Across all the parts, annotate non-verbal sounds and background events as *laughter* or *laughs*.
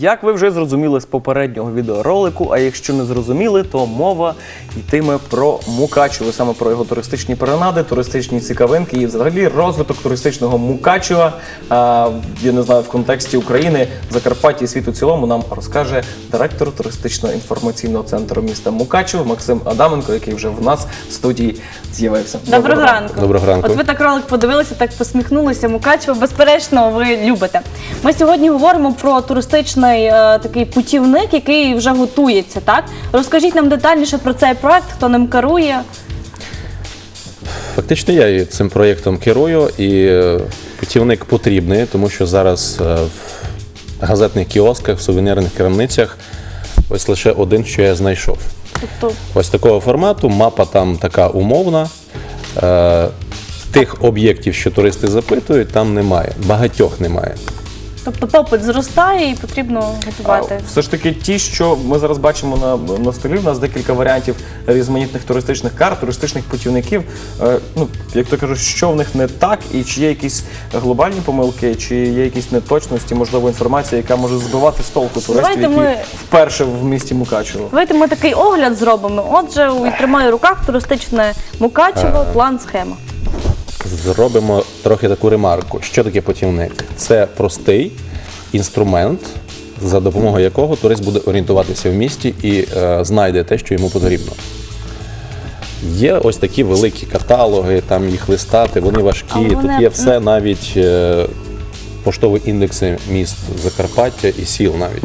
Як ви вже зрозуміли з попереднього відеоролику, а якщо не зрозуміли, то мова йтиме про Мукачево, саме про його туристичні перенади, туристичні цікавинки і взагалі розвиток туристичного Мукачева. А, я не знаю, в контексті України, Закарпаття і світу цілому нам розкаже директор туристичного інформаційного центру міста Мукачево Максим Адаменко, який вже в нас в студії з'явився. Доброго ранку. Доброго ранку. От ви так ролик подивилися, так посміхнулися. Мукачево, безперечно, ви любите. Ми сьогодні говоримо про туристичний е, такий путівник, який вже готується. Так розкажіть нам детальніше про цей проект, хто ним керує. Фактично я цим проєктом керую, і е, путівник потрібний, тому що зараз е, в газетних кіосках, в сувенірних крамницях ось лише один, що я знайшов. Тобто, Ось такого формату, мапа там така умовна. Е, Тих об'єктів, що туристи запитують, там немає. Багатьох немає. Тобто попит зростає і потрібно готувати. А, Все ж таки, ті, що ми зараз бачимо на, на столі, у нас декілька варіантів різноманітних туристичних карт, туристичних путівників. Е, ну, як то кажуть, що в них не так, і чи є якісь глобальні помилки, чи є якісь неточності, можливо, інформація, яка може збивати з толку туристів, Давайте які ми- вперше в місті Мукачево. Давайте ми такий огляд зробимо. Отже, у тримаю в руках туристичне Мукачево, план схема. Зробимо трохи таку ремарку. Що таке путівник? Це простий інструмент, за допомогою якого турист буде орієнтуватися в місті і е, знайде те, що йому потрібно. Є ось такі великі каталоги, там їх листати, вони важкі. Вони- Тут є все, навіть е, поштові індекси міст Закарпаття і сіл навіть.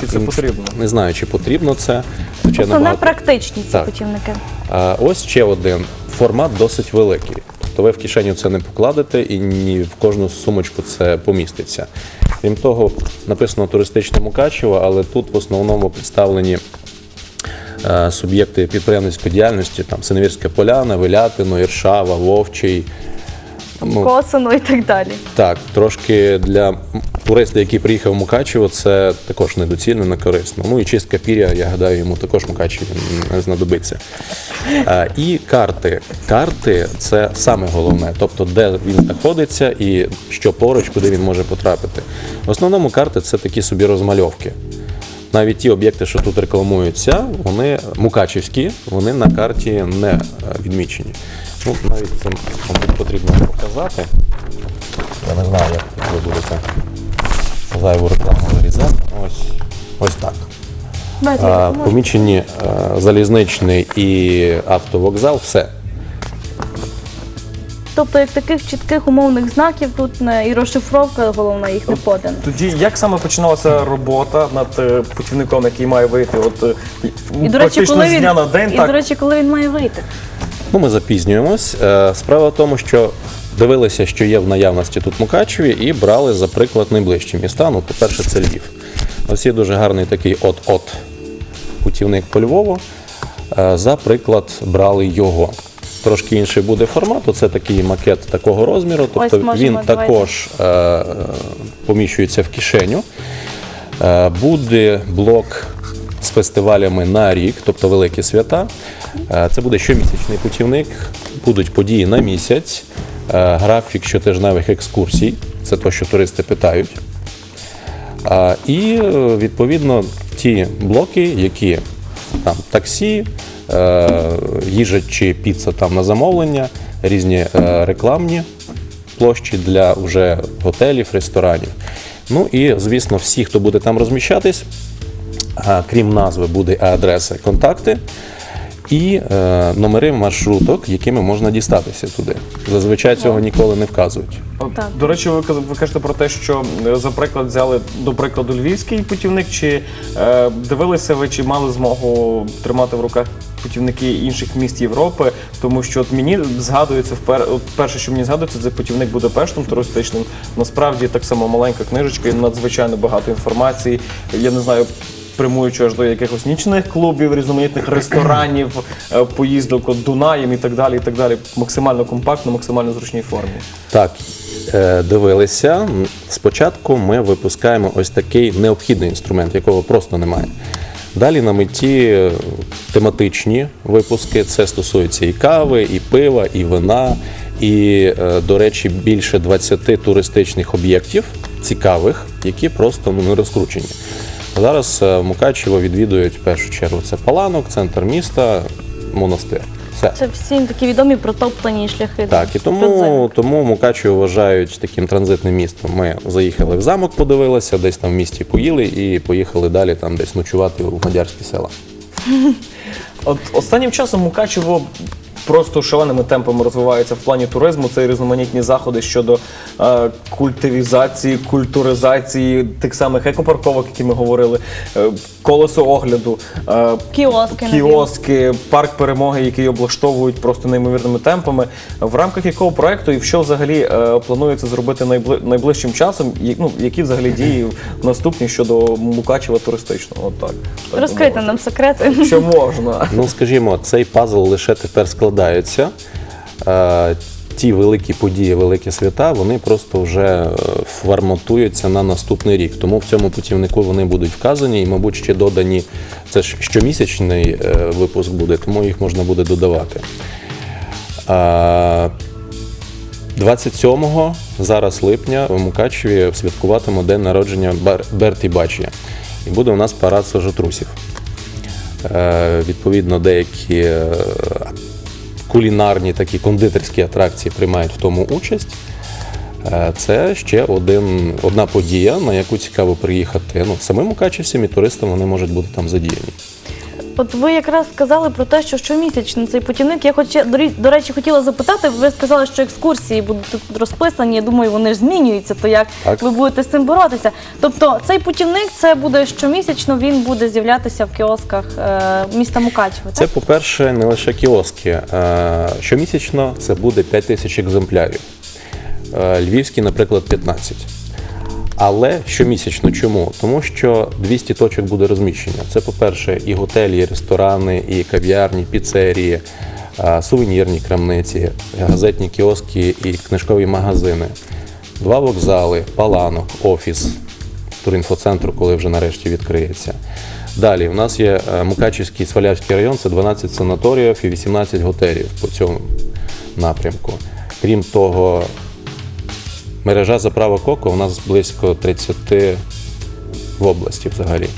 Чи це потрібно? Не знаю, чи потрібно це. Хоча Тобто набагато- непрактичні ці Так. путівники. а ось ще один формат досить великий. Тобто ви в кишеню це не покладете і ні в кожну сумочку це поміститься. Крім того, написано туристичне Мукачево, але тут в основному представлені е, суб'єкти підприємницької діяльності, там Синевірська поляна, Вилятино, Іршава, Вовчий. Ну, Косино і так далі. так, трошки для туриста, який приїхав в Мукачево, це також недоцільно, не корисно. Ну і чистка пір'я, я гадаю, йому також Мукачеві не знадобиться. А, і карти. Карти це саме головне, тобто де він знаходиться і що поруч, куди він може потрапити. В основному карти це такі собі розмальовки. Навіть ті об'єкти, що тут рекламуються, вони мукачівські, вони на карті не е, відмічені. Ну, навіть це потрібно показати. Я не знаю, як ви будете зайву рекламу вирізати. Ось, ось так. А, помічені е, залізничний і автовокзал, все. Тобто, як таких чітких умовних знаків тут не і розшифровка головна їх не подана. Тоді як саме починалася робота над е, путівником, який має вийти? От е, І до речі, практично коли з він дня на день, і так до речі, коли він має вийти. Ну, ми запізнюємось. Е, Справа в тому, що дивилися, що є в наявності тут Мукачеві, і брали за приклад найближчі міста. Ну, по-перше, це Львів. Ось є дуже гарний такий от-от путівник по Львову. Е, За приклад брали його. Трошки інший буде формат. Це такий макет такого розміру. Тобто можемо, він також е, е, поміщується в кишеню. Е, Буде блок з фестивалями на рік, тобто великі свята. Е, Це буде щомісячний путівник, будуть події на місяць, е, графік щотижневих екскурсій. Це те, що туристи питають. І е, відповідно ті блоки, які там таксі, їжа чи піца там на замовлення, різні рекламні площі для вже готелів, ресторанів. Ну і звісно, всі, хто буде там розміщатись, крім назви, буде і адреса, контакти. І е, номери маршруток, якими можна дістатися туди. Зазвичай цього ніколи не вказують. Так. До речі, ви, каз- ви кажете про те, що е, за приклад взяли до прикладу львівський путівник. Чи е, дивилися ви, чи мали змогу тримати в руках путівники інших міст Європи? Тому що от мені згадується впер... от перше, що мені згадується, це путівник Будапештом туристичним. Насправді так само маленька книжечка, і надзвичайно багато інформації. Я не знаю. Прямуючи аж до якихось нічних клубів, різноманітних ресторанів, е, поїздок от Дунаєм і так далі. і так далі. Максимально компактно, максимально зручній формі. Так, е, дивилися. Спочатку ми випускаємо ось такий необхідний інструмент, якого просто немає. Далі на меті е, тематичні випуски. Це стосується і кави, і пива, і вина, і, до речі, більше 20 туристичних об'єктів цікавих, які просто ну, не розкручені. Зараз е, Мукачево відвідують в першу чергу це Паланок, центр міста, монастир. Все. Це всім такі відомі протоптані шляхи. Так, і тому, тому Мукачево вважають таким транзитним містом. Ми заїхали в замок, подивилися, десь там в місті поїли і поїхали далі там десь ночувати у мадярські села. От останнім часом Мукачево просто шаленими темпами розвивається в плані туризму. Це і різноманітні заходи щодо е, культивізації, культуризації тих самих екопарковок, які ми говорили, е, колесо огляду, е, Кіоски, кіоски, парк перемоги, який облаштовують просто неймовірними темпами. В рамках якого проекту і що взагалі е, планується зробити найбли- найближчим часом? І, ну, які взагалі дії наступні щодо Мукачева туристичного? От так. так би нам секрети. Що можна? Ну, скажімо, цей пазл лише тепер складається. Е, Ті великі події, великі свята, вони просто вже е, форматуються на наступний рік. Тому в цьому путівнику вони будуть вказані і, мабуть, ще додані. Це ж щомісячний е, випуск буде, тому їх можна буде додавати. Е, 27 зараз липня в Мукачеві святкуватимо день народження Берті Бачія. І буде у нас парад сожотрусів. Е, Відповідно, деякі кулінарні такі кондитерські атракції приймають в тому участь. Е, Це ще один, одна подія, на яку цікаво приїхати. Ну, самим Мукачевцям і туристам вони можуть бути там задіяні. От ви якраз сказали про те, що щомісячно цей путівник. Я хоч до до речі хотіла запитати. Ви сказали, що екскурсії будуть тут розписані. Я думаю, вони ж змінюються. То як Так. ви будете з цим боротися? Тобто цей путівник це буде щомісячно. Він буде з'являтися в кіосках е, міста Мукачево. Це, по-перше, не лише кіоски. Е, Щомісячно це буде 5 тисяч екземплярів. Е, Львівський, наприклад, 15. Але щомісячно чому? Тому що 200 точок буде розміщення. Це, по-перше, і готелі, і ресторани, і кав'ярні, піцерії, сувенірні крамниці, газетні кіоски і книжкові магазини. Два вокзали, паланок, офіс турінфоцентру, коли вже нарешті відкриється. Далі у нас є е, Мукачівський Свалявський район, це 12 санаторіїв і 18 готелів по цьому напрямку. Крім того, мережа заправок око у нас близько 30 в області взагалі.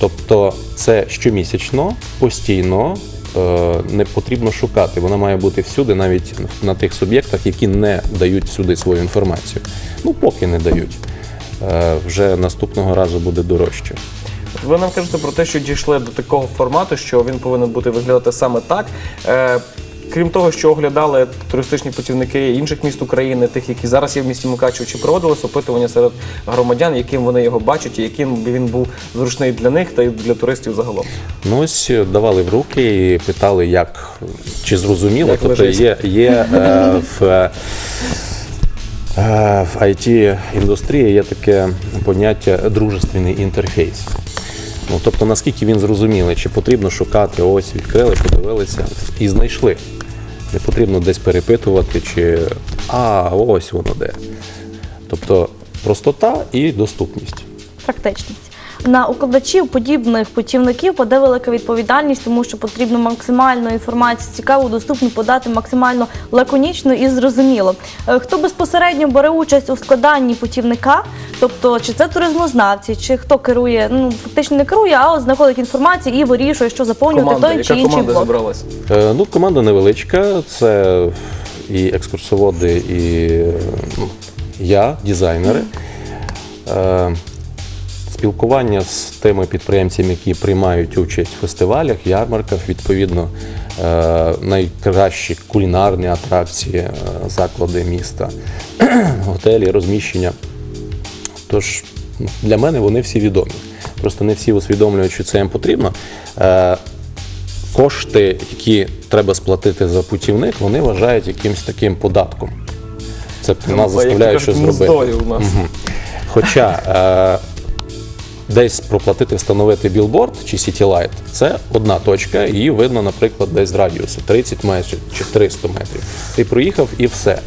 Тобто це щомісячно, постійно, е, не потрібно шукати. Вона має бути всюди, навіть на тих суб'єктах, які не дають сюди свою інформацію. Ну, поки не дають. Е, Вже наступного разу буде дорожче. Ви нам кажете про те, що дійшли до такого формату, що він повинен бути виглядати саме так. Е, крім того, що оглядали туристичні путівники інших міст України, тих, які зараз є в місті Мукачево, чи проводилось опитування серед громадян, яким вони його бачать, і яким він був зручний для них та й для туристів загалом. Ну ось е, давали в руки і питали, як чи зрозуміло. Як тобто лежить. є, є е, в, е, в it індустрії є таке поняття дружественний інтерфейс. Ну, тобто, наскільки він зрозумілий, чи потрібно шукати, ось відкрили, подивилися і знайшли. Не потрібно десь перепитувати, чи а, ось воно де. Тобто простота і доступність. Практичність. На укладачів подібних путівників паде велика відповідальність, тому що потрібно максимально інформацію цікаву, доступну подати максимально лаконічно і зрозуміло. Е, Хто безпосередньо бере участь у складанні путівника, тобто чи це туризмознавці, чи хто керує, ну фактично не керує, а от знаходить інформацію і вирішує, що заповнювати Команда, той чи яка інший команда блок. зібралась? Е, Ну, команда невеличка, це і екскурсоводи, і ну, я, дизайнери. Е, Спілкування з тими підприємцями, які приймають участь в фестивалях, ярмарках, відповідно, е, найкращі кулінарні атракції, е, заклади міста, *clears throat* готелі, розміщення. Тож ну, для мене вони всі відомі. Просто не всі усвідомлюють, що це їм потрібно. Е, Кошти, які треба сплатити за путівник, вони вважають якимось таким податком. Це нас заставляє кажуть, щось зробити. у нас. Хоча е, десь проплатити, встановити білборд чи City це одна точка, її видно, наприклад, десь з радіусу 30 метрів чи 300 метрів. Ти проїхав і все.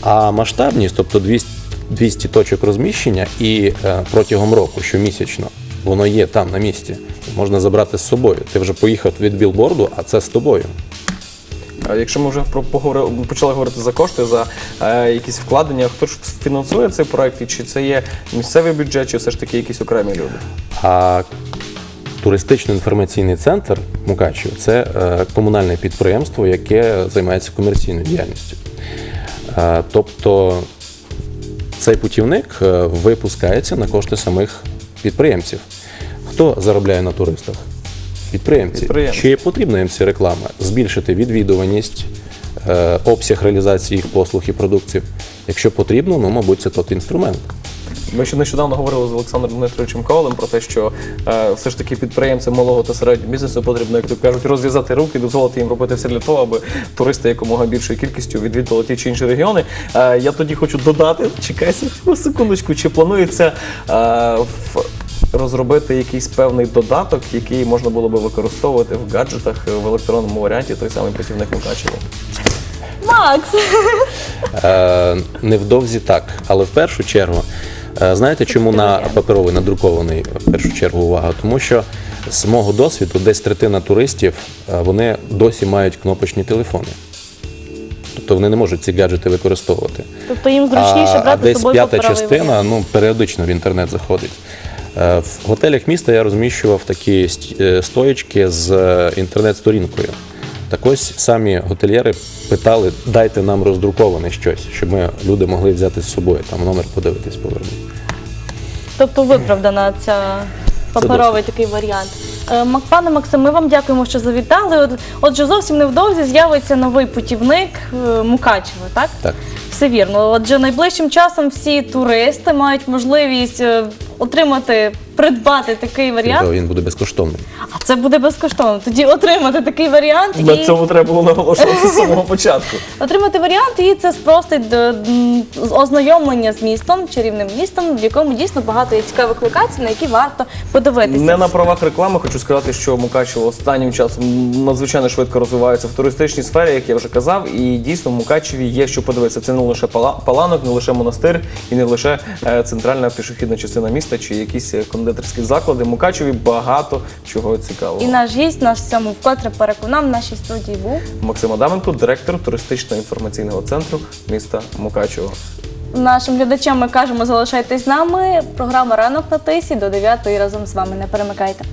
А масштабність, тобто 200, 200 точок розміщення, і е, протягом року щомісячно воно є там на місці. Можна забрати з собою. Ти вже поїхав від білборду, а це з тобою. Якщо ми вже почали говорити за кошти, за е, якісь вкладення, хто ж фінансує цей проект, і чи це є місцевий бюджет, чи все ж таки якісь окремі люди? А туристично-інформаційний центр Мукачево це е, комунальне підприємство, яке займається комерційною діяльністю. Е, тобто цей путівник е, випускається на кошти самих підприємців. Хто заробляє на туристах? Підприємці. Підприємці. Чи потрібна їм ця реклама? Збільшити відвідуваність, е, обсяг реалізації їх послуг і продуктів. Якщо потрібно, ну, мабуть, це тот інструмент. Ми ще нещодавно говорили з Олександром Дмитровичем Ковалем про те, що е, все ж таки підприємцям малого та середнього бізнесу потрібно, як то кажуть, розв'язати руки, дозволити їм робити все для того, аби туристи якомога більшою кількістю відвідували ті чи інші регіони. Е, я тоді хочу додати, чекайся на секундочку, чи планується е, в розробити якийсь певний додаток, який можна було би використовувати в гаджетах в електронному варіанті, той самий путівник Мукачево. Макс! Е, невдовзі так. Але в першу чергу, знаєте, чому на паперовий надрукований в першу чергу увага? Тому що з мого досвіду десь третина туристів вони досі мають кнопочні телефони. Тобто вони не можуть ці гаджети використовувати. Тобто їм зручніше а, а брати з десь собою п'ята частина ну, періодично в інтернет заходить. Е, В готелях міста я розміщував такі е, стоїчки з е, інтернет-сторінкою. Так ось самі готельєри питали, дайте нам роздруковане щось, щоб ми люди могли взяти з собою, там номер подивитись, повернути. Тобто виправдана ця паперовий такий варіант. Е, Мак- Пане Максим, ми вам дякуємо, що завітали. От- Отже, зовсім невдовзі з'явиться новий путівник е, Мукачево, так? Так. Все вірно. Отже, найближчим часом всі туристи мають можливість е, отримати, придбати такий варіант. Він буде безкоштовний. А це буде безкоштовно. Тоді отримати такий варіант На і цьому треба було наголошувати з самого початку. *laughs* отримати варіант, і це спростить е, м, ознайомлення з містом, чарівним містом, в якому дійсно багато є цікавих локацій, на які варто подивитися. Не на правах реклами хочу сказати, що Мукачево останнім часом надзвичайно швидко розвивається в туристичній сфері, як я вже казав. І дійсно в Мукачеві є що подивитися. Це не лише пала- паланок, не лише монастир і не лише е, центральна пішохідна частина міста чи якісь е, кондитерські заклади. Мукачеві багато чого цікавого. І наш гість наш цьому вкотре переконав в нашій студії був. Максим Адаменко, директор туристично-інформаційного центру міста Мукачево. Нашим глядачам ми кажемо, залишайтесь з нами. Програма ранок на тисі до 9 разом з вами. Не перемикайте.